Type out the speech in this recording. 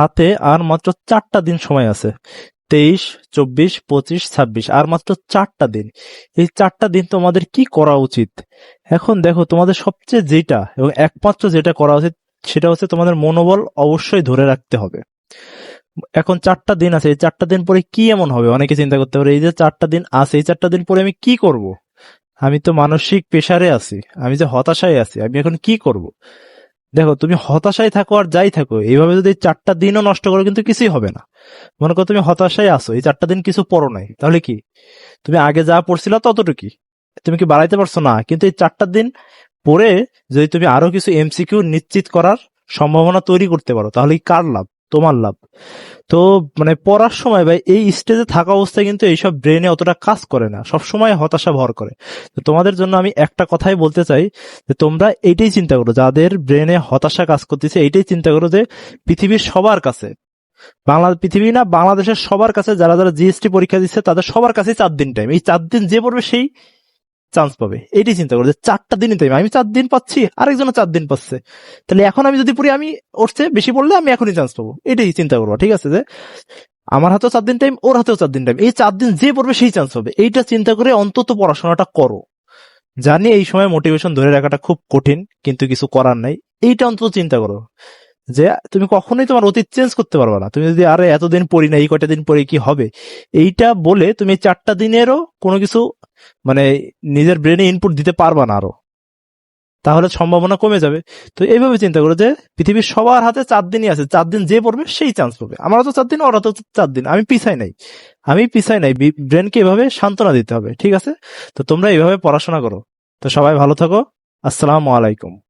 হাতে আর মাত্র চারটা দিন সময় আছে। তেইশ, চব্বিশ, পঁচিশ, ছাব্বিশ, আর মাত্র চারটা দিন। এই চারটা দিন তোমাদের কি করা উচিত? এখন দেখো, তোমাদের সবচেয়ে যেটা এবং একমাত্র যেটা করা উচিত, সেটা হচ্ছে তোমাদের মনোবল অবশ্যই ধরে রাখতে হবে। এখন চারটা দিন আছে, এই চারটা দিন পরে কি এমন হবে? অনেকে চিন্তা করতে পারে, এই যে চারটা দিন আছে, এই চারটা দিন পরে আমি কি করব? আমি তো মানসিক পেশারে আছি, আমি যে হতাশায় আছি, আমি এখন কি করব? দেখো, তুমি হতাশায় থাকো আর যাই থাকো, এইভাবে যদি চারটা দিনও নষ্ট করো কিন্তু কিছুই হবে না। মনে করো তুমি হতাশায় আসো এই চারটা দিন কিছু পড়ো নাই, তাহলে কি? তুমি আগে যা পড়ছিল ততটুকুই। তুমি কি বাড়াইতে পারছ? না, কিন্তু এই চারটা দিন পরে যদি তুমি আরও কিছু এমসিকিউ নিশ্চিত করার সম্ভাবনা তৈরি করতে পারো, তাহলে কার লাভ? তোমার লাভ। তো মানে পড়ার সময় ভাই, এই স্টেজে থাকা অবস্থায় কিন্তু এইসব ব্রেনে অতটা কাজ করে না। সব সময় হতাশা ভর করে। তো তোমাদের জন্য আমি একটা কথাই বলতে চাই যে, তোমরা এইটাই চিন্তা করো, যাদের ব্রেনে হতাশা কাজ করতেছে, এইটাই চিন্তা করো যে, পৃথিবীর সবার কাছে, বাংলা, পৃথিবী না, বাংলাদেশের সবার কাছে যারা যারা জিএসটি পরীক্ষা দিচ্ছে, তাদের সবার কাছেই চার দিন টাইম এই চার দিন যে পড়বে সেই চান্স পাবে। এইটাই চিন্তা করো যে চারটা দিনই টাইম আমি চার দিন পাচ্ছি, আরেকজনও চার দিন পাচ্ছে। তাহলে এখন আমি যদি পড়ি আমি ওরছে বেশি পড়লে আমি এখনই চান্স পাবো। এটাই চিন্তা করব, ঠিক আছে যে? আমার হাতেও চার দিন টাইম ওর হাতেও চার দিন টাইম এই চার দিন যে পড়বে সেই চান্স হবে এইটা চিন্তা করে অন্তত পড়াশোনাটা করো। জানি এই সময় মোটিভেশন ধরে রাখাটা খুব কঠিন, কিন্তু কিছু করার নাই। এইটা অন্তত চিন্তা করো। যে তুমি কখনোই তোমার অতীত চেঞ্জ করতে পারবে না। তুমি যদি, আরে, এতদিন পড়ি না এই কয়টা দিন পরে কি হবে? এইটা বলে তুমি চারটা দিনেরও কোনো কিছু মানে নিজের ব্রেনে ইনপুট দিতে পারবা না আরও। তাহলে সম্ভাবনা কমে যাবে। তো এইভাবে চিন্তা করো যে, পৃথিবীর সবার হাতে চার দিনই আছে। চার দিন যে পড়বে, সেই চান্স পাবে। আমারও তো চার দিন ওরা তো চার দিন। আমি পিছাই নাই। আমি পিছাই নাই। ব্রেনকে এভাবে সান্ত্বনা দিতে হবে, ঠিক আছে? তো তোমরা এইভাবে পড়াশোনা করো। তো সবাই ভালো থাকো। আসসালামু আলাইকুম।